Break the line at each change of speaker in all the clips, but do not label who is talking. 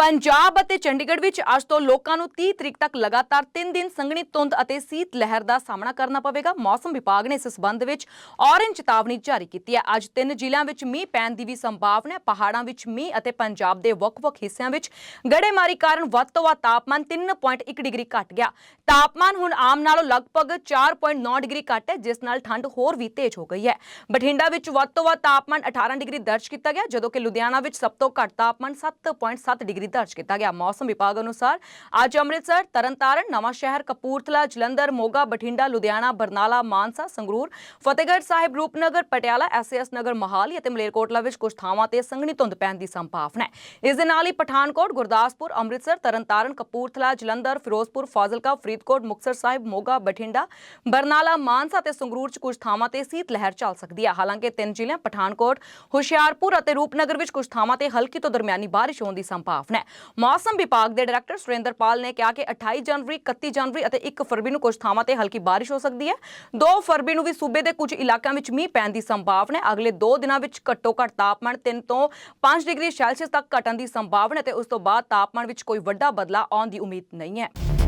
ਪੰਜਾਬ ਅਤੇ ਚੰਡੀਗੜ੍ਹ ਵਿੱਚ ਅੱਜ ਤੋਂ ਲੋਕਾਂ ਨੂੰ 30 ਤਰੀਕ ਤੱਕ ਲਗਾਤਾਰ 3 ਦਿਨ ਸੰਘਣੀ ਧੁੰਦ ਅਤੇ ਸੀਤ ਲਹਿਰ ਦਾ ਸਾਹਮਣਾ ਕਰਨਾ ਪਵੇਗਾ। ਮੌਸਮ ਵਿਭਾਗ ਨੇ ਇਸ ਸੰਬੰਧ ਵਿੱਚ ਔਰੇਂਜ ਚੇਤਾਵਨੀ ਜਾਰੀ ਕੀਤੀ ਹੈ। ਅੱਜ ਤਿੰਨ ਜ਼ਿਲ੍ਹਿਆਂ ਵਿੱਚ ਮੀਂਹ ਪੈਣ ਦੀ ਵੀ ਸੰਭਾਵਨਾ ਹੈ। ਪਹਾੜਾਂ ਵਿੱਚ ਮੀਂਹ ਅਤੇ ਪੰਜਾਬ ਦੇ ਵੱਖ-ਵੱਖ ਹਿੱਸਿਆਂ ਵਿੱਚ ਗੜੇਮਾਰੀ ਕਾਰਨ ਵੱਧ ਤੋਂ ਵੱਧ ਤਾਪਮਾਨ 3.1 ਡਿਗਰੀ ਘਟ ਗਿਆ। ਤਾਪਮਾਨ ਹੁਣ ਆਮ ਨਾਲੋਂ ਲਗਭਗ 4.9 ਡਿਗਰੀ ਘੱਟ ਹੈ, ਜਿਸ ਨਾਲ ਠੰਡ ਹੋਰ ਵੀ ਤੇਜ਼ ਹੋ ਗਈ ਹੈ। ਬਠਿੰਡਾ ਵਿੱਚ ਵੱਧ ਤੋਂ ਵੱਧ ਤਾਪਮਾਨ 18 ਡਿਗਰੀ ਦਰਜ ਕੀਤਾ ਗਿਆ, ਜਦੋਂ ਕਿ ਲੁਧਿਆਣਾ ਵਿੱਚ ਸਭ ਤੋਂ ਘੱਟ ਤਾਪਮਾਨ 7.7 ਡਿਗਰੀ ਦਰਜ ਕੀਤਾ ਗਿਆ। ਮੌਸਮ ਵਿਭਾਗ ਅਨੁਸਾਰ ਅੱਜ ਅੰਮ੍ਰਿਤਸਰ, ਤਰਨਤਾਰਨ ਨਵਾਂ ਸ਼ਹਿਰ ਕਪੂਰਥਲਾ, ਜਲੰਧਰ, ਮੋਗਾ, ਬਠਿੰਡਾ, ਲੁਧਿਆਣਾ, ਬਰਨਾਲਾ, ਮਾਨਸਾ, ਸੰਗਰੂਰ, ਫਤਿਹਗੜ੍ਹ ਸਾਹਿਬ, ਰੂਪਨਗਰ, ਪਟਿਆਲਾ ਐਸਐਸ ਨਗਰ, ਮਹਾਲੀ ਅਤੇ ਮਲੇਰਕੋਟਲਾ ਵਿੱਚ ਕੁਝ ਥਾਵਾਂ ਤੇ ਸੰਘਣੀ ਧੁੰਦ ਪੈਣ ਦੀ ਸੰਭਾਵਨਾ ਹੈ। ਇਸ ਦੇ ਨਾਲ ਹੀ ਪਠਾਨਕੋਟ, ਗੁਰਦਾਸਪੁਰ, ਅੰਮ੍ਰਿਤਸਰ, ਤਰਨਤਾਰਨ, ਕਪੂਰਥਲਾ, ਜਲੰਧਰ, ਫਿਰੋਜ਼ਪੁਰ, ਫਾਜ਼ਿਲਕਾ, ਫਰੀਦਕੋਟ, ਮੁਕਤਸਰ ਸਾਹਿਬ, ਮੋਗਾ, ਬਠਿੰਡਾ, ਬਰਨਾਲਾ, ਮਾਨਸਾ ਤੇ ਸੰਗਰੂਰ 'ਚ ਕੁਝ ਥਾਵਾਂ ਤੇ ਸੀਤ ਲਹਿਰ ਚੱਲ ਸਕਦੀ ਹੈ। ਹਾਲਾਂਕਿ ਤਿੰਨ ਜ਼ਿਲ੍ਹਿਆਂ ਪਠਾਨਕੋਟ, ਹੁਸ਼ਿਆਰਪੁਰ ਅਤੇ ਰੂਪਨਗਰ ਵਿੱਚ ਕੁਝ ਥਾਵਾਂ ਤੇ ਹਲਕੀ ਤੋਂ ਦਰਮਿਆਨੀ ਬਾਰਿਸ਼ ਹੋਣ ਦੀ ਸੰਭਾਵਨਾ ਹੈ। ਮੌਸਮ ਵਿਭਾਗ ਦੇ ਡਾਇਰੈਕਟਰ ਸੁਰਿੰਦਰ ਪਾਲ ਨੇ ਕਿਹਾ ਕਿ 28 ਜਨਵਰੀ 31 ਜਨਵਰੀ ਅਤੇ 1 ਫਰਵਰੀ ਨੂੰ ਕੁਝ ਥਾਵਾਂ ਤੇ ਹਲਕੀ ਬਾਰਿਸ਼ ਹੋ ਸਕਦੀ ਹੈ। 2 ਫਰਵਰੀ ਨੂੰ ਵੀ ਸੂਬੇ ਦੇ ਕੁਝ ਇਲਾਕਿਆਂ ਵਿੱਚ ਮੀਂਹ ਪੈਣ ਦੀ ਸੰਭਾਵਨਾ ਹੈ। ਅਗਲੇ 2 ਦਿਨਾਂ ਵਿੱਚ ਘੱਟੋ ਘੱਟ ਤਾਪਮਾਨ 3 ਤੋਂ 5 ਡਿਗਰੀ ਸੈਲਸੀਅਸ ਤੱਕ ਘਟਣ ਦੀ ਸੰਭਾਵਨਾ ਹੈ ਤੇ ਉਸ ਤੋਂ ਬਾਅਦ ਤਾਪਮਾਨ ਵਿੱਚ ਕੋਈ ਵੱਡਾ ਬਦਲਾਅ ਆਉਣ ਦੀ ਉਮੀਦ ਨਹੀਂ ਹੈ।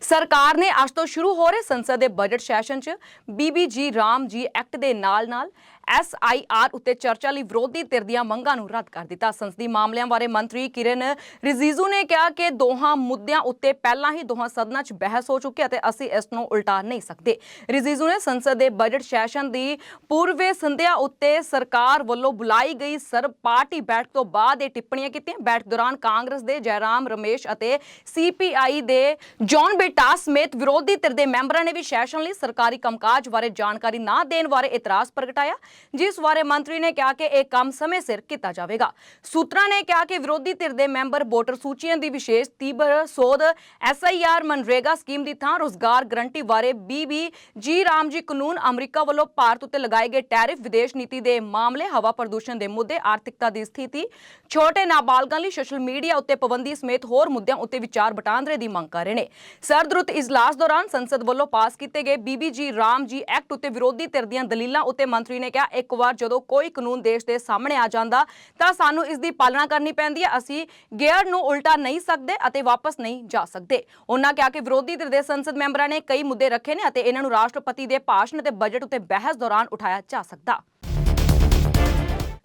ਸਰਕਾਰ ਨੇ ਅੱਜ ਤੋਂ ਸ਼ੁਰੂ ਹੋ ਰਹੇ ਸੰਸਦ ਦੇ ਬਜਟ ਸੈਸ਼ਨ 'ਚ ਬੀਬੀਜੀ ਰਾਮ ਜੀ ਐਕਟ ਦੇ ਨਾਲ-ਨਾਲ ਐਸਆਈਆਰ ਉੱਤੇ ਚਰਚਾ ਲਈ ਵਿਰੋਧੀ ਧਿਰ ਦੀਆਂ ਮੰਗਾਂ ਨੂੰ ਰੱਦ ਕਰ ਦਿੱਤਾ। ਸੰਸਦੀ ਮਾਮਲਿਆਂ ਬਾਰੇ ਮੰਤਰੀ ਕਿਰਨ ਰਿਜੀਜੂ ਨੇ ਕਿਹਾ ਕਿ ਦੋਹਾਂ ਮੁੱਦਿਆਂ ਉੱਤੇ ਪਹਿਲਾਂ ਹੀ ਦੋਹਾਂ ਸਦਨਾਂ 'ਚ ਬਹਿਸ ਹੋ ਚੁੱਕੀ ਹੈ ਅਤੇ ਅਸੀਂ ਇਸ ਨੂੰ ਉਲਟਾ ਨਹੀਂ ਸਕਦੇ। ਰਿਜੀਜੂ ਨੇ ਸੰਸਦ ਦੇ ਬਜਟ ਸੈਸ਼ਨ ਦੀ ਪੂਰਵੇ ਸੰਧਿਆ ਉੱਤੇ ਸਰਕਾਰ ਵੱਲੋਂ ਬੁਲਾਈ ਗਈ ਸਰਬ ਪਾਰਟੀ ਬੈਠਕ ਤੋਂ ਬਾਅਦ ਇਹ ਟਿੱਪਣੀਆਂ ਕੀਤੀਆਂ। ਬੈਠਕ ਦੌਰਾਨ ਕਾਂਗਰਸ ਦੇ ਜੈਰਾਮ, ਰਮੇਸ਼ ਅਤੇ ਸੀਪੀਆਈ ਦੇ ਜੌਨ ਬੇਟਾ ਸਮੇਤ ਵਿਰੋਧੀ ਧਿਰ ਦੇ ਮੈਂਬਰਾਂ ਨੇ ਵੀ ਸੈਸ਼ਨ ਲਈ ਸਰਕਾਰੀ ਕੰਮਕਾਜ ਬਾਰੇ ਜਾਣਕਾਰੀ ਨਾ ਦੇਣ ਬਾਰੇ ਇਤਰਾਜ਼ ਪ੍ਰਗਟਾਇਆ, ਜਿਸ ਬਾਰੇ ਮੰਤਰੀ ਨੇ ਕਿਹਾ ਕਿ ਇਹ ਕੰਮ ਸਮੇਂ ਸਿਰ ਕੀਤਾ ਜਾਵੇਗਾ। ਸੂਤਰਾਂ ਨੇ ਕਿਹਾ ਕਿ ਵਿਰੋਧੀ ਧਿਰ ਦੇ ਮੈਂਬਰ ਵੋਟਰ ਸੂਚੀਆਂ ਦੀ ਵਿਸ਼ੇਸ਼ ਤੀਬਰ ਸੋਧ ਐਸਆਈਆਰ ਮਨਰੇਗਾ ਸਕੀਮ ਦੀ ਥਾਂ ਰੋਜ਼ਗਾਰ ਗਰੰਟੀ ਬਾਰੇ ਬੀਬੀ ਜੀ ਰਾਮ ਜੀ ਕਾਨੂੰਨ ਅਮਰੀਕਾ ਵੱਲੋਂ ਭਾਰਤ ਉੱਤੇ ਲਗਾਏ ਗਏ ਟੈਰਿਫ ਵਿਦੇਸ਼ ਨੀਤੀ ਦੇ ਮਾਮਲੇ, ਹਵਾ ਪ੍ਰਦੂਸ਼ਣ ਦੇ ਮੁੱਦੇ, ਆਰਥਿਕਤਾ ਦੀ ਸਥਿਤੀ, ਛੋਟੇ ਨਾਬਾਲਗਾਂ ਲਈ ਸੋਸ਼ਲ ਮੀਡੀਆ ਉੱਤੇ ਪਾਬੰਦੀ ਸਮੇਤ ਹੋਰ ਮੁੱਦਿਆਂ ਉੱਤੇ ਵਿਚਾਰ ਵਟਾਂਦਰੇ ਦੀ ਮੰਗ ਕਰ ਰਹੇ ਨੇ। ਸਰਦਰੁੱਤ ਇਜਲਾਸ ਦੌਰਾਨ ਸੰਸਦ ਵੱਲੋਂ ਪਾਸ ਕੀਤੇ ਗਏ ਬੀਬੀਜੀ ਰਾਮ ਜੀ ਐਕਟ ਉੱਤੇ ਵਿਰੋਧੀ ਧਿਰ ਦੀਆਂ ਦਲੀਲਾਂ ਉੱਤੇ ਮੰਤਰੀ ਨੇ ਕਿਹਾ, ਇੱਕ ਵਾਰ ਜਦੋਂ ਕੋਈ ਕਾਨੂੰਨ ਦੇਸ਼ ਦੇ ਸਾਹਮਣੇ ਆ ਜਾਂਦਾ, ਤਾਂ ਸਾਨੂੰ ਇਸ ਦੀ ਪਾਲਣਾ ਕਰਨੀ ਪੈਂਦੀ ਹੈ। ਅਸੀਂ ਗੇਅਰ ਨੂੰ ਉਲਟਾ ਨਹੀਂ ਸਕਦੇ ਅਤੇ ਵਾਪਸ ਨਹੀਂ ਜਾ ਸਕਦੇ। ਉਹਨਾਂ ਕਿਹਾ ਕਿ ਵਿਰੋਧੀ ਧਿਰ ਦੇ ਸੰਸਦ ਮੈਂਬਰਾਂ ਨੇ ਕਈ ਮੁੱਦੇ ਰੱਖੇ ਨੇ ਅਤੇ ਇਹਨਾਂ ਨੂੰ ਰਾਸ਼ਟਰਪਤੀ ਦੇ ਭਾਸ਼ਣ ਅਤੇ ਬਜਟ ਉੱਤੇ ਬਹਿਸ ਦੌਰਾਨ ਉਠਾਇਆ ਜਾ ਸਕਦਾ।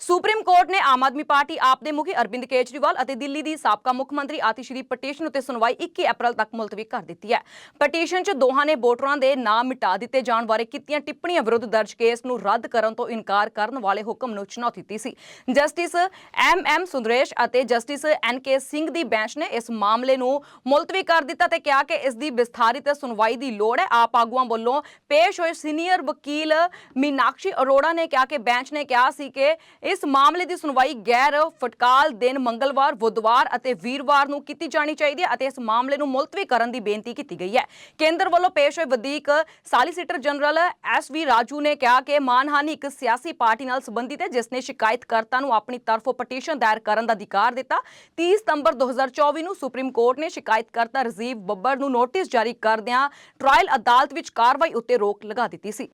ਸੁਪਰੀਮ ਕੋਰਟ ਨੇ ਆਮ ਆਦਮੀ ਪਾਰਟੀ ਆਪ ਦੇ ਮੁਖੀ ਅਰਵਿੰਦ ਕੇਜਰੀਵਾਲ ਅਤੇ ਦਿੱਲੀ ਦੀ ਸਾਬਕਾ ਮੁੱਖ ਮੰਤਰੀ ਆਤਿਸ਼ਰੀ ਪਟੀਸ਼ਨ ਉੱਤੇ ਸੁਣਵਾਈ 21 ਅਪ੍ਰੈਲ ਤੱਕ ਮੁਲਤਵੀ ਕਰ ਦਿੱਤੀ ਹੈ। ਪਟੀਸ਼ਨ 'ਚ ਦੋਹਾਂ ਨੇ ਵੋਟਰਾਂ ਦੇ ਨਾਮ ਮਿਟਾ ਦਿੱਤੇ ਜਾਣ ਬਾਰੇ ਕੀਤੀਆਂ ਟਿੱਪਣੀਆਂ ਵਿਰੁੱਧ ਦਰਜ ਕੇਸ ਨੂੰ ਰੱਦ ਕਰਨ ਤੋਂ ਇਨਕਾਰ ਕਰਨ ਵਾਲੇ ਹੁਕਮ ਨੂੰ ਚੁਣੌਤੀ ਦਿੱਤੀ ਸੀ। ਜਸਟਿਸ ਐਮ ਐਮ ਸੁੰਦਰੇਸ਼ ਅਤੇ ਜਸਟਿਸ ਐਨ ਕੇ ਸਿੰਘ ਦੀ ਬੈਂਚ ਨੇ ਇਸ ਮਾਮਲੇ ਨੂੰ ਮੁਲਤਵੀ ਕਰ ਦਿੱਤਾ ਤੇ ਕਿਹਾ ਕਿ ਇਸ ਦੀ ਵਿਸਥਾਰਿਤ ਸੁਣਵਾਈ ਦੀ ਲੋੜ ਹੈ। ਆਪ ਆਗੂਆਂ ਵੱਲੋਂ ਪੇਸ਼ ਹੋਏ ਸੀਨੀਅਰ ਵਕੀਲ ਮੀਨਾਕਸ਼ੀ ਅਰੋੜਾ ਨੇ ਕਿਹਾ ਕਿ ਬੈਂਚ ਨੇ ਕਿਹਾ ਸੀ ਕਿ ਇਸ ਮਾਮਲੇ ਦੀ ਸੁਣਵਾਈ ਗੈਰ ਫਟਕਾਲ ਦਿਨ ਮੰਗਲਵਾਰ, ਬੁੱਧਵਾਰ ਅਤੇ ਵੀਰਵਾਰ ਨੂੰ ਕੀਤੀ ਜਾਣੀ ਚਾਹੀਦੀ ਹੈ ਅਤੇ ਇਸ ਮਾਮਲੇ ਨੂੰ ਮੁਲਤਵੀ ਕਰਨ ਦੀ ਬੇਨਤੀ ਕੀਤੀ ਗਈ ਹੈ। ਕੇਂਦਰ ਵੱਲੋਂ ਪੇਸ਼ ਹੋਏ ਵਧੀਕ solicitor general S V Raju ਨੇ ਕਿਹਾ ਕਿ ਮਾਨਹਾਨੀ ਇੱਕ ਸਿਆਸੀ ਪਾਰਟੀ ਨਾਲ ਸੰਬੰਧਿਤ ਹੈ, ਜਿਸ ਨੇ ਸ਼ਿਕਾਇਤਕਰਤਾ ਨੂੰ ਆਪਣੀ ਤਰਫੋਂ ਪਟੀਸ਼ਨ ਦਾਇਰ ਕਰਨ ਦਾ ਅਧਿਕਾਰ ਦਿੱਤਾ। 30 ਸਤੰਬਰ 2024 ਨੂੰ ਸੁਪਰੀਮ ਕੋਰਟ ਨੇ ਸ਼ਿਕਾਇਤਕਰਤਾ ਰਜੀਵ ਬੱਬਰ ਨੂੰ ਨੋਟਿਸ ਜਾਰੀ ਕਰਦਿਆਂ ਟ੍ਰਾਇਲ ਅਦਾਲਤ ਵਿੱਚ ਕਾਰਵਾਈ ਉੱਤੇ ਰੋਕ ਲਗਾ ਦਿੱਤੀ ਸੀ।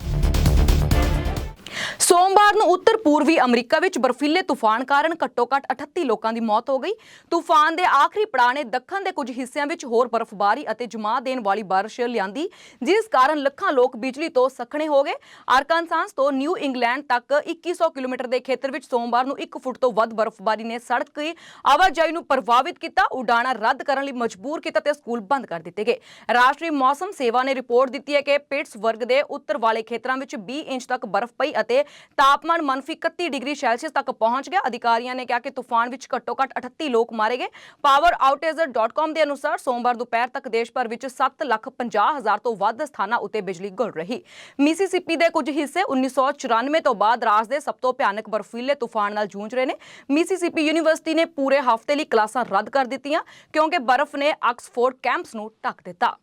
ਸੋਮਵਾਰ ਨੂੰ ਉੱਤਰ ਪੂਰਬੀ ਅਮਰੀਕਾ ਵਿੱਚ ਬਰਫੀਲੇ ਤੂਫਾਨ ਕਾਰਨ ਘੱਟੋ-ਘੱਟ 38 ਲੋਕਾਂ ਦੀ ਮੌਤ ਹੋ ਗਈ। ਤੂਫਾਨ ਦੇ ਆਖਰੀ ਪੜਾਅ ਨੇ ਦੱਖਣ ਦੇ ਕੁਝ ਹਿੱਸਿਆਂ ਵਿੱਚ ਹੋਰ ਬਰਫ਼ਬਾਰੀ ਅਤੇ ਜਮਾ ਦੇਣ ਵਾਲੀ ਬਾਰਿਸ਼ ਲਿਆਂਦੀ, ਜਿਸ ਕਾਰਨ ਲੱਖਾਂ ਲੋਕ ਬਿਜਲੀ ਤੋਂ ਸੱਖਣੇ ਹੋ ਗਏ। ਆਰਕਾਨਸਾਸ ਤੋਂ ਨਿਊ ਇੰਗਲੈਂਡ ਤੱਕ 2100 ਕਿਲੋਮੀਟਰ ਦੇ ਖੇਤਰ ਵਿੱਚ ਸੋਮਵਾਰ ਨੂੰ 1 ਫੁੱਟ ਤੋਂ ਵੱਧ ਬਰਫ਼ਬਾਰੀ ਨੇ ਸੜਕੀ ਆਵਾਜਾਈ ਨੂੰ ਪ੍ਰਭਾਵਿਤ ਕੀਤਾ, ਉਡਾਣਾਂ ਰੱਦ ਕਰਨ ਲਈ ਮਜਬੂਰ ਕੀਤਾ ਤੇ ਸਕੂਲ ਬੰਦ ਕਰ ਦਿੱਤੇ ਗਏ। ਰਾਸ਼ਟਰੀ ਮੌਸਮ ਸੇਵਾ ਨੇ ਰਿਪੋਰਟ ਦਿੱਤੀ ਹੈ ਕਿ ਪਿਟਸਬਰਗ ਦੇ ਉੱਤਰ ਵਾਲੇ ਖੇਤਰਾਂ ਵਿੱਚ 20 ਇੰਚ ਤੱਕ ਬਰਫ਼ ਪਈ ਅਤੇ ਤਾਪਮਾਨ ਮਨਫੀ 31 ਡਿਗਰੀ ਸੈਲਸੀਅਸ ਤੱਕ ਪਹੁੰਚ ਗਿਆ। ਅਧਿਕਾਰੀਆਂ ਨੇ ਕਿਹਾ ਕਿ ਤੂਫਾਨ ਵਿੱਚ ਘੱਟੋ-ਘੱਟ 38 ਲੋਕ ਮਾਰੇ ਗਏ। Poweroutager.com ਦੇ ਅਨੁਸਾਰ ਸੋਮਵਾਰ ਦੁਪਹਿਰ ਤੱਕ ਦੇਸ਼ ਭਰ ਵਿੱਚ 7 ਲੱਖ 50 ਹਜ਼ਾਰ ਤੋਂ ਵੱਧ ਸਥਾਨਾਂ ਉੱਤੇ ਬਿਜਲੀ ਗੁਲ ਰਹੀ। ਮਿਸੀਸਿਪੀ ਦੇ ਕੁਝ ਹਿੱਸੇ 1994 ਤੋਂ ਬਾਅਦ ਰਾਜ ਦੇ ਸਭ ਤੋਂ ਭਿਆਨਕ ਬਰਫੀਲੇ ਤੂਫਾਨ ਨਾਲ ਜੂਝ ਰਹੇ ਨੇ। ਮਿਸੀਸਿਪੀ ਯੂਨੀਵਰਸਿਟੀ ਨੇ ਪੂਰੇ ਹਫ਼ਤੇ ਲਈ ਕਲਾਸਾਂ ਰੱਦ ਕਰ ਦਿੱਤੀਆਂ ਕਿਉਂਕਿ ਬਰਫ਼ ਨੇ ਆਕਸਫੋਰਡ ਕੈਂਪਸ ਨੂੰ ਢੱਕ ਦਿੱਤਾ।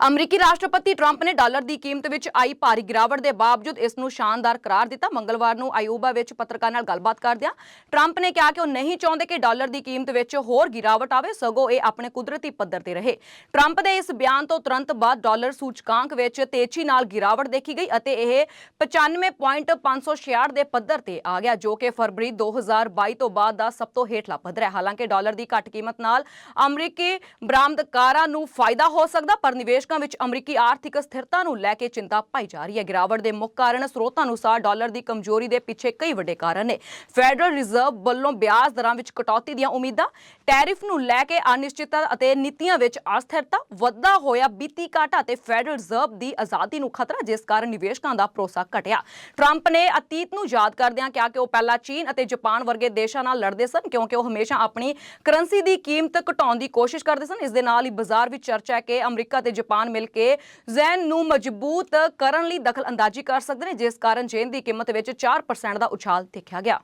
ਅਮਰੀਕੀ ਰਾਸ਼ਟਰਪਤੀ ਟਰੰਪ ਨੇ ਡਾਲਰ ਦੀ ਕੀਮਤ ਵਿੱਚ ਆਈ ਭਾਰੀ ਗਿਰਾਵਟ ਦੇ ਬਾਵਜੂਦ ਇਸ ਨੂੰ ਸ਼ਾਨਦਾਰ ਕਰਾਰ ਦਿੱਤਾ। ਮੰਗਲਵਾਰ ਨੂੰ ਆਯੂਬਾ ਵਿੱਚ ਪੱਤਰਕਾਰ ਨਾਲ ਗੱਲਬਾਤ ਕਰਦਿਆਂ ਟਰੰਪ ਨੇ ਕਿਹਾ ਕਿ ਉਹ ਨਹੀਂ ਚਾਹੁੰਦੇ ਕਿ ਡਾਲਰ ਦੀ ਕੀਮਤ ਵਿੱਚ ਹੋਰ ਗਿਰਾਵਟ ਆਵੇ, ਸਗੋਂ ਇਹ ਆਪਣੇ ਕੁਦਰਤੀ ਪੱਧਰ ਤੇ ਰਹੇ। ਟਰੰਪ ਦੇ ਇਸ ਬਿਆਨ ਤੋਂ ਤੁਰੰਤ ਬਾਅਦ ਡਾਲਰ ਸੂਚਕਾਂਕ ਵਿੱਚ ਤੇਜ਼ੀ ਨਾਲ ਗਿਰਾਵਟ ਦੇਖੀ ਗਈ ਅਤੇ ਇਹ 95.566 ਦੇ ਪੱਧਰ ਤੇ ਆ ਗਿਆ, ਜੋ ਕਿ ਫਰਵਰੀ 2022 ਤੋਂ ਬਾਅਦ ਦਾ ਸਭ ਤੋਂ ਹੇਠਲਾ ਪੱਧਰ ਹੈ। ਹਾਲਾਂਕਿ ਡਾਲਰ ਦੀ ਘੱਟ ਕੀਮਤ ਨਾਲ ਅਮਰੀਕੀ ਬਰਾਮਦਕਾਰਾਂ ਨੂੰ ਫਾਇਦਾ ਹੋ ਸਕਦਾ, ਪਰ ਨਿਵੇਸ਼ ਨਿਵੇਸ਼ਕਾਂ ਵਿੱਚ ਅਮਰੀਕੀ ਆਰਥਿਕ ਸਥਿਰਤਾ ਨੂੰ ਲੈ ਕੇ ਚਿੰਤਾ ਪਾਈ ਜਾ ਰਹੀ ਹੈ। ਗਿਰਾਵਟ ਦੇ ਮੁੱਖ ਕਾਰਨ ਸਰੋਤਾਂ ਅਨੁਸਾਰ ਡਾਲਰ ਦੀ ਕਮਜ਼ੋਰੀ ਦੇ ਪਿੱਛੇ ਕਈ ਵੱਡੇ ਕਾਰਨ ਨੇ। ਫੈਡਰਲ ਰਿਜ਼ਰਵ ਵੱਲੋਂ ਵਿਆਜ ਦਰਾਂ ਵਿੱਚ ਕਟੌਤੀ ਦੀਆਂ ਉਮੀਦਾਂ, ਟੈਰਿਫ ਨੂੰ ਲੈ ਕੇ ਅਨਿਸ਼ਚਿਤਤਾ ਅਤੇ ਨੀਤੀਆਂ ਵਿੱਚ ਅਸਥਿਰਤਾ, ਵੱਧਦਾ ਹੋਇਆ ਵਿੱਤੀ ਘਾਟਾ ਅਤੇ ਫੈਡਰਲ ਰਿਜ਼ਰਵ ਦੀ ਆਜ਼ਾਦੀ ਨੂੰ ਖਤਰਾ, ਜਿਸ ਕਾਰਨ ਨਿਵੇਸ਼ਕਾਂ ਦਾ ਭਰੋਸਾ ਘਟਿਆ। ਟਰੰਪ ਨੇ ਅਤੀਤ ਨੂੰ ਯਾਦ ਕਰਦਿਆਂ ਕਿਹਾ ਕਿ ਉਹ ਪਹਿਲਾਂ ਚੀਨ ਅਤੇ ਜਾਪਾਨ ਵਰਗੇ ਦੇਸ਼ਾਂ ਨਾਲ ਲੜਦੇ ਸਨ, ਕਿਉਂਕਿ ਉਹ ਹਮੇਸ਼ਾ ਆਪਣੀ ਕਰੰਸੀ ਦੀ ਕੀਮਤ ਘਟਾਉਣ ਦੀ ਕੋਸ਼ਿਸ਼ ਕਰਦੇ ਸਨ। ਇਸ ਦੇ ਨਾਲ ਹੀ ਬਾਜ਼ਾਰ ਵਿੱਚ ਚਰਚਾ ਹੈ ਕਿ ਅਮਰੀਕਾ ਤੇ ਜਾਪਾਨ ਮਿਲ ਕੇ ਜ਼ੈਨ ਨੂੰ ਮਜ਼ਬੂਤ ਕਰਨ ਲਈ ਦਖਲ ਅੰਦਾਜ਼ੀ ਕਰ ਸਕਦੇ ਨੇ, ਜਿਸ ਕਾਰਨ ਜੈਨ ਦੀ ਕੀਮਤ ਵਿੱਚ 4% ਦਾ ਉਛਾਲ ਦੇਖਿਆ ਗਿਆ।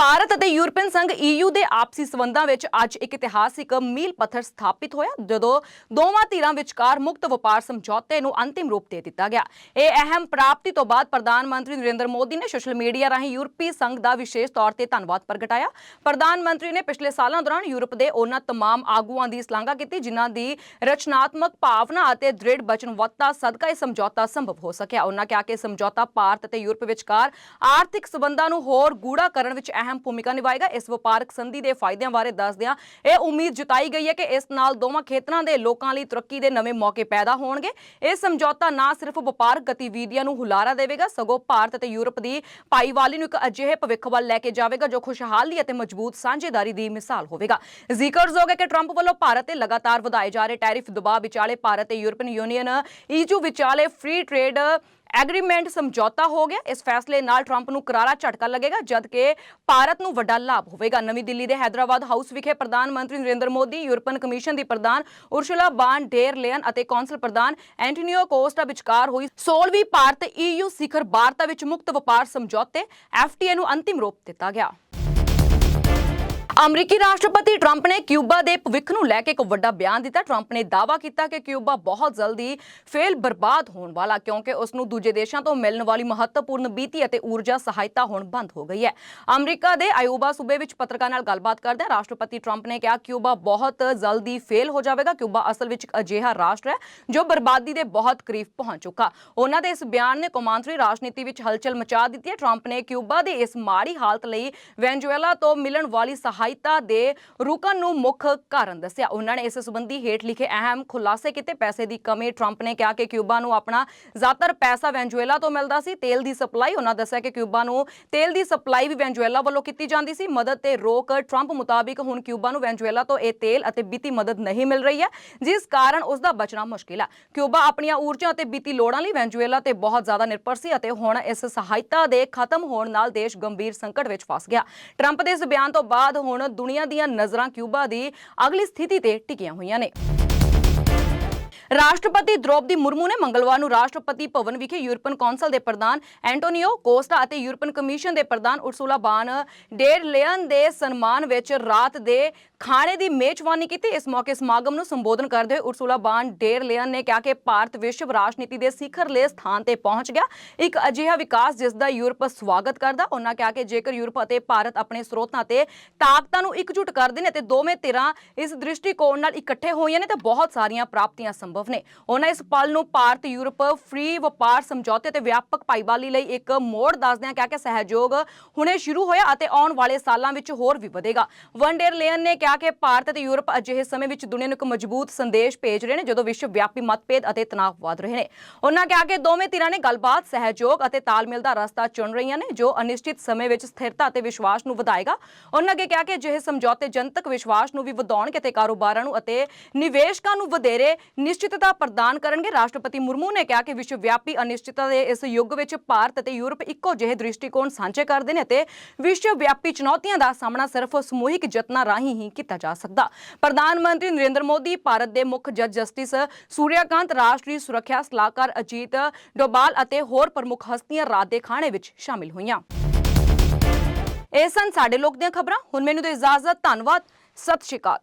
ਭਾਰਤ ਅਤੇ ਯੂਰਪੀਅਨ ਸੰਘ ਈਯੂ ਦੇ ਆਪਸੀ ਸਬੰਧਾਂ ਵਿੱਚ ਅੱਜ ਇੱਕ ਇਤਿਹਾਸਿਕ ਮੀਲ ਪੱਥਰ ਸਥਾਪਿਤ ਹੋਇਆ, ਜਦੋਂ ਦੋਵਾਂ ਧਿਰਾਂ ਵਿਚਕਾਰ ਮੁਕਤ ਵਪਾਰ ਸਮਝੌਤੇ ਨੂੰ ਅੰਤਿਮ ਰੂਪ ਦੇ ਦਿੱਤਾ ਗਿਆ। ਇਹ ਅਹਿਮ ਪ੍ਰਾਪਤੀ ਤੋਂ ਬਾਅਦ ਪ੍ਰਧਾਨ ਮੰਤਰੀ ਨਰਿੰਦਰ ਮੋਦੀ ਨੇ ਸੋਸ਼ਲ ਮੀਡੀਆ ਰਾਹੀਂ ਯੂਰਪੀ ਸੰਘ ਦਾ ਵਿਸ਼ੇਸ਼ ਤੌਰ ਤੇ ਧੰਨਵਾਦ ਪ੍ਰਗਟਾਇਆ। ਪ੍ਰਧਾਨ ਮੰਤਰੀ ਨੇ ਪਿਛਲੇ ਸਾਲਾਂ ਦੌਰਾਨ ਯੂਰਪ ਦੇ ਉਹਨਾਂ ਤਮਾਮ ਆਗੂਆਂ ਦੀ ਸ਼ਲਾਘਾ ਕੀਤੀ, ਜਿਨ੍ਹਾਂ ਦੀ ਰਚਨਾਤਮਕ ਭਾਵਨਾ ਅਤੇ ਦ੍ਰਿੜ ਬਚਨਬੱਧਤਾ ਸਦਕਾ ਇਹ ਸਮਝੌਤਾ ਸੰਭਵ ਹੋ ਸਕਿਆ। ਉਹਨਾਂ ਕਿਹਾ ਕਿ ਸਮਝੌਤਾ ਭਾਰਤ ਅਤੇ ਯੂਰਪ ਵਿਚਕਾਰ ਆਰਥਿਕ ਸਬੰਧਾਂ ਨੂੰ ਹੋਰ ਗੂੜਾ ਕਰਨ ਵਿੱਚ ਅਹਿਮ ਭੂਮਿਕਾ ਨਿਭਾਏਗਾ। ਇਸ ਵਪਾਰਕ ਸੰਧੀ ਦੇ ਫਾਇਦਿਆਂ ਬਾਰੇ ਦੱਸਦਿਆਂ ਇਹ ਉਮੀਦ ਜਤਾਈ ਗਈ ਹੈ ਕਿ ਇਸ ਨਾਲ ਦੋਵਾਂ ਖੇਤਰਾਂ ਦੇ ਲੋਕਾਂ ਲਈ ਤਰੱਕੀ ਦੇ ਨਵੇਂ ਮੌਕੇ ਪੈਦਾ ਹੋਣਗੇ। ਇਹ ਸਮਝੌਤਾ ਨਾ ਸਿਰਫ ਵਪਾਰਕ ਗਤੀਵਿਧੀਆਂ ਨੂੰ ਹੁਲਾਰਾ ਦੇਵੇਗਾ, ਸਗੋਂ ਭਾਰਤ ਅਤੇ ਯੂਰਪ ਦੀ ਭਾਈਵਾਲੀ ਨੂੰ ਇੱਕ ਅਜਿਹੇ ਭਵਿੱਖ ਵੱਲ ਲੈ ਕੇ ਜਾਵੇਗਾ, ਜੋ ਖੁਸ਼ਹਾਲੀ ਅਤੇ ਮਜ਼ਬੂਤ ਸਾਂਝੇਦਾਰੀ ਦੀ ਮਿਸਾਲ ਹੋਵੇਗਾ। ਜ਼ਿਕਰਯੋਗ ਹੈ ਕਿ ਟਰੰਪ ਵੱਲੋਂ ਭਾਰਤ ਤੇ ਲਗਾਤਾਰ ਵਧਾਏ ਜਾ ਰਹੇ ਟੈਰਿਫ ਦਬਾਅ ਵਿਚਾਲੇ ਭਾਰਤ ਤੇ ਯੂਰਪੀਅਨ ਯੂਨੀਅਨ ਈਯੂ ਵਿਚਾਲੇ ਫ੍ਰੀ ਟ੍ਰੇਡ ਐਗਰੀਮੈਂਟ ਸਮਝੌਤਾ ਹੋ ਗਿਆ। ਇਸ ਫੈਸਲੇ ਨਾਲ ਟਰੰਪ ਨੂੰ ਕਰਾਰਾ ਝਟਕਾ ਲੱਗੇਗਾ, ਜਦ ਕਿ ਭਾਰਤ ਨੂੰ ਵੱਡਾ ਲਾਭ ਹੋਵੇਗਾ। ਨਵੀਂ ਦਿੱਲੀ ਦੇ ਹੈਦਰਾਬਾਦ ਹਾਊਸ ਵਿਖੇ ਪ੍ਰਧਾਨ ਮੰਤਰੀ ਨਰਿੰਦਰ ਮੋਦੀ ਯੂਰਪੀਅਨ ਕਮਿਸ਼ਨ ਦੀ ਪ੍ਰਧਾਨ ਉਰਸ਼ੁਲਾ ਬਾਨ ਡੇਰ ਲੇਨ ਅਤੇ ਕੌਂਸਲ ਪ੍ਰਧਾਨ ਐਂਟੋਨੀਓ ਕੋਸਟਾ ਵਿਚਕਾਰ ਹੋਈ 16ਵੀਂ ਭਾਰਤ ਈਯੂ ਸਿਖਰ ਵਾਰਤਾ ਵਿੱਚ ਮੁਕਤ ਵਪਾਰ ਸਮਝੌਤੇ ਐਫਟੀਏ ਨੂੰ ਅੰਤਿਮ ਰੂਪ ਦਿੱਤਾ ਗਿਆ। ਅਮਰੀਕੀ ਰਾਸ਼ਟਰਪਤੀ ਟਰੰਪ ਨੇ ਕਿਊਬਾ ਦੇ ਭਵਿੱਖ ਨੂੰ ਲੈ ਕੇ ਇੱਕ ਵੱਡਾ ਬਿਆਨ ਦਿੱਤਾ। ਟਰੰਪ ਨੇ ਦਾਅਵਾ ਕੀਤਾ ਕਿ ਕਿਊਬਾ ਬਹੁਤ ਜਲਦੀ ਫੇਲ, ਬਰਬਾਦ ਹੋਣ ਵਾਲਾ, ਕਿਉਂਕਿ ਉਸ ਨੂੰ ਦੂਜੇ ਦੇਸ਼ਾਂ ਤੋਂ ਮਿਲਣ ਵਾਲੀ ਮਹੱਤਵਪੂਰਨ ਬੀਤੀ ਅਤੇ ਊਰਜਾ ਸਹਾਇਤਾ ਹੁਣ ਬੰਦ ਹੋ ਗਈ ਹੈ। ਅਮਰੀਕਾ ਦੇ ਆਯੂਬਾ ਸੂਬੇ ਵਿੱਚ ਪੱਤਰਕਾਰਾਂ ਨਾਲ ਗੱਲਬਾਤ ਕਰਦਿਆਂ ਰਾਸ਼ਟਰਪਤੀ ਟਰੰਪ ਨੇ ਕਿਹਾ, ਕਿਊਬਾ ਬਹੁਤ ਜਲਦੀ ਫੇਲ ਹੋ ਜਾਵੇਗਾ। ਕਿਊਬਾ ਅਸਲ ਵਿੱਚ ਇੱਕ ਅਜਿਹਾ ਰਾਸ਼ਟਰ ਹੈ ਜੋ ਬਰਬਾਦੀ ਦੇ ਬਹੁਤ ਕਰੀਬ ਪਹੁੰਚ ਚੁੱਕਾ। ਉਹਨਾਂ ਦੇ ਇਸ ਬਿਆਨ ਨੇ ਕੌਮਾਂਤਰੀ ਰਾਜਨੀਤੀ ਵਿੱਚ ਹਲਚਲ ਮਚਾ ਦਿੱਤੀ ਹੈ। ਟਰੰਪ ਨੇ ਕਿਊਬਾ ਦੀ ਇਸ ਮਾੜੀ ਹਾਲਤ ਲਈ ਵੈਨਜ਼ੂਏਲਾ ਤੋਂ ਮਿਲਣ ਵਾਲੀ ਸਹਾਇਤਾ ਦੇ ਰੁਕਣ ਨੂੰ ਮੁੱਖ ਕਾਰਨ ਦੱਸਿਆ। ਉਹਨਾਂ ਨੇ ਇਸ ਸੰਬੰਧੀ ਹੇਠ ਲਿਖੇ ਅਹਿਮ ਖੁਲਾਸੇ ਕੀਤੇ। ਪੈਸੇ ਦੀ ਕਮੀ ਟਰੰਪ ਨੇ ਕਿਹਾ ਕਿ ਕਿਊਬਾ ਨੂੰ ਆਪਣਾ ਜ਼ਿਆਦਾਤਰ ਪੈਸਾ ਵੈਨਜ਼ੂਏਲਾ ਤੋਂ ਮਿਲਦਾ ਸੀ। ਤੇਲ ਦੀ ਸਪਲਾਈ, ਉਹਨਾਂ ਦੱਸਿਆ ਕਿ ਕਿਊਬਾ ਨੂੰ ਤੇਲ ਦੀ ਸਪਲਾਈ ਵੀ ਵੈਨਜ਼ੂਏਲਾ ਵੱਲੋਂ ਕੀਤੀ ਜਾਂਦੀ ਸੀ। ਮਦਦ ਤੇ ਰੋਕ ਟਰੰਪ ਮੁਤਾਬਿਕ ਹੁਣ ਕਿਊਬਾ ਨੂੰ ਵੈਨਜ਼ੂਏਲਾ ਤੋਂ ਇਹ ਤੇਲ ਅਤੇ ਵਿੱਤੀ ਮਦਦ ਨਹੀਂ ਮਿਲ ਰਹੀ ਹੈ, ਜਿਸ ਕਾਰਨ ਉਸ ਦਾ ਬਚਣਾ ਮੁਸ਼ਕਿਲ ਹੈ। ਕਿਊਬਾ ਆਪਣੀਆਂ ਊਰਜਾ ਅਤੇ ਵਿੱਤੀ ਲੋੜਾਂ ਲਈ ਵੈਨਜ਼ੂਏਲਾ ਤੇ ਬਹੁਤ ਜ਼ਿਆਦਾ ਨਿਰਭਰ ਸੀ ਅਤੇ ਹੁਣ ਇਸ ਸਹਾਇਤਾ ਦੇ ਖਤਮ ਹੋਣ ਨਾਲ ਦੇਸ਼ ਗੰਭੀਰ ਸੰਕਟ ਵਿੱਚ ਫਸ ਗਿਆ। ਟਰੰਪ ਦੇ ਇਸ ਬਿਆਨ ਤੋਂ ਬਾਅਦ ਹੁਣ ਦੁਨੀਆ ਦੀਆਂ ਨਜ਼ਰਾਂ ਕਿਊਬਾ ਦੀ ਅਗਲੀ ਸਥਿਤੀ ਤੇ ਟਿਕੀਆਂ ਹੋਈਆਂ ਨੇ। ਰਾਸ਼ਟਰਪਤੀ ਦ੍ਰੋਪਦੀ ਮੁਰਮੂ ਨੇ ਮੰਗਲਵਾਰ ਨੂੰ ਰਾਸ਼ਟਰਪਤੀ ਭਵਨ ਵਿਖੇ ਯੂਰਪੀਅਨ ਕੌਂਸਲ ਦੇ ਪ੍ਰਧਾਨ ਐਂਟੋਨੀਓ ਕੋਸਟਾ ਅਤੇ ਯੂਰਪੀਅਨ ਕਮਿਸ਼ਨ ਦੇ ਪ੍ਰਧਾਨ ਉਰਸੂਲਾ ਬਾਨ ਡੇਰ ਲਿਅਨ ਦੇ ਸਨਮਾਨ ਵਿੱਚ ਰਾਤ ਦੇ ਖਾਣੇ ਦੀ ਮੇਜ਼ਬਾਨੀ ਕੀਤੀ। ਇਸ ਮੌਕੇ ਸਮਾਗਮ ਨੂੰ ਸੰਬੋਧਨ ਕਰਦੇ ਹੋਏ ਉਰਸੂਲਾ ਬਾਨ ਡੇਰ ਲਿਅਨ ਨੇ ਕਿਹਾ ਕਿ ਭਾਰਤ ਵਿਸ਼ਵ ਰਾਜਨੀਤੀ ਦੇ ਸਿਖਰਲੇ ਸਥਾਨ ਤੇ ਪਹੁੰਚ ਗਿਆ। ਇੱਕ ਅਜਿਹਾ ਵਿਕਾਸ ਜਿਸ ਦਾ ਯੂਰਪ ਸਵਾਗਤ ਕਰਦਾ, ਉਹਨਾਂ ਕਿਹਾ ਕਿ ਜੇਕਰ ਯੂਰਪ ਅਤੇ ਭਾਰਤ ਆਪਣੇ ਸਰੋਤਾਂ ਤੇ ਤਾਕਤਾਂ ਨੂੰ ਇਕਜੁੱਟ ਕਰਦੇ ਨੇ ਤੇ ਦੋਵੇਂ ਧਿਰਾਂ ਇਸ ਦ੍ਰਿਸ਼ਟੀਕੋਣ ਨਾਲ ਇਕੱਠੇ ਹੋਈਆਂ ਨੇ, ਤਾਂ ਬਹੁਤ ਸਾਰੀਆਂ ਪ੍ਰਾਪਤੀਆਂ ਸੰਭਵ ਨੇ। ਉਹਨਾਂ ਇਸ ਪਲ ਨੂੰ ਭਾਰਤ ਯੂਰਪ ਫ੍ਰੀ ਵਪਾਰ ਸਮਝੌਤੇ ਤੇ ਵਿਆਪਕ ਭਾਈਵਾਲੀ ਲਈ ਇੱਕ ਮੋੜ ਦੱਸਦਿਆਂ ਕਿਹਾ ਕਿ ਸਹਿਯੋਗ ਹੁਣੇ ਸ਼ੁਰੂ ਹੋਇਆ ਅਤੇ ਆਉਣ ਵਾਲੇ ਸਾਲਾਂ ਵਿੱਚ ਹੋਰ ਵੀ ਵਧੇਗਾ। ਵਨਡੇਰ ਲੇਨ ਨੇ ਕਿਹਾ ਕਿਹਾ ਕਿ ਭਾਰਤ ਅਤੇ ਯੂਰਪ ਅਜਿਹੇ ਸਮੇਂ ਵਿੱਚ ਦੁਨੀਆ ਨੂੰ ਇੱਕ ਮਜ਼ਬੂਤ ਸੰਦੇਸ਼ ਭੇਜ ਰਹੇ ਨੇ, ਜਦੋਂ ਵਿਸ਼ਵ ਵਿਆਪੀ ਮਤਭੇਦ ਅਤੇ ਤਣਾਅ ਵਧ ਰਹੇ ਨੇ। ਉਹਨਾਂ ਕਿਹਾ ਕਿ ਦੋਵੇਂ ਧਿਰਾਂ ਨੇ ਗੱਲਬਾਤ, ਸਹਿਯੋਗ ਅਤੇ ਤਾਲਮੇਲ ਦਾ ਰਸਤਾ ਚੁਣ ਰਹੀਆਂ ਨੇ, ਜੋ ਅਨਿਸ਼ਚਿਤ ਸਮੇਂ ਵਿੱਚ ਸਥਿਰਤਾ ਅਤੇ ਵਿਸ਼ਵਾਸ ਨੂੰ ਵਧਾਏਗਾ। ਉਹਨਾਂ ਅੱਗੇ ਕਿਹਾ ਕਿ ਅਜਿਹੇ ਸਮਝੌਤੇ ਜਨਤਕ ਵਿਸ਼ਵਾਸ ਨੂੰ ਵੀ ਵਧਾਉਣਗੇ ਤੇ ਕਾਰੋਬਾਰਾਂ ਨੂੰ ਅਤੇ ਨਿਵੇਸ਼ਕਾਂ ਨੂੰ ਵਧੇਰੇ ਨਿਸ਼ਚਿਤਤਾ ਪ੍ਰਦਾਨ ਕਰਨਗੇ। ਰਾਸ਼ਟਰਪਤੀ ਮੁਰਮੂ ਨੇ ਕਿਹਾ ਕਿ ਵਿਸ਼ਵ ਵਿਆਪੀ ਅਨਿਸ਼ਚਿਤਤਾ ਦੇ ਇਸ ਯੁੱਗ ਵਿੱਚ ਭਾਰਤ ਅਤੇ ਯੂਰਪ ਇੱਕੋ ਜਿਹੇ ਦ੍ਰਿਸ਼ਟੀਕੋਣ ਸਾਂਝੇ ਕਰਦੇ ਨੇ ਅਤੇ ਵਿਸ਼ਵ ਵਿਆਪੀ ਚੁਣੌਤੀਆਂ ਦਾ ਸਾਹਮਣਾ ਸਿਰਫ ਸਮੂਹਿਕ ਯਤਨਾਂ ਰਾਹੀਂ ਹੀ ਕੀਤਾ ਜਾ ਸਕਦਾ। ਪ੍ਰਧਾਨ ਮੰਤਰੀ ਨਰਿੰਦਰ ਮੋਦੀ, ਭਾਰਤ ਦੇ ਮੁੱਖ ਜੱਜ ਜਸਟਿਸ ਸੂਰਿਆਕਾਂਤ ਰਾਸ਼ਟਰੀ ਸੁਰੱਖਿਆ ਸਲਾਹਕਾਰ ਅਜੀਤ ਡੋਬਾਲ ਅਤੇ ਹੋਰ ਪ੍ਰਮੁੱਖ ਹਸਤੀਆਂ ਰਾਤ ਦੇ ਖਾਣੇ ਵਿੱਚ ਸ਼ਾਮਿਲ ਹੋਈਆਂ। ਇਹ ਸਨ ਸਾਡੇ ਲੋਕ ਦੀਆਂ ਖਬਰਾਂ। ਹੁਣ ਮੈਨੂੰ ਤੇ ਇਜਾਜ਼ਤ, ਧੰਨਵਾਦ। ਸਤਿ ਸ਼੍ਰੀ ਅਕਾਲ।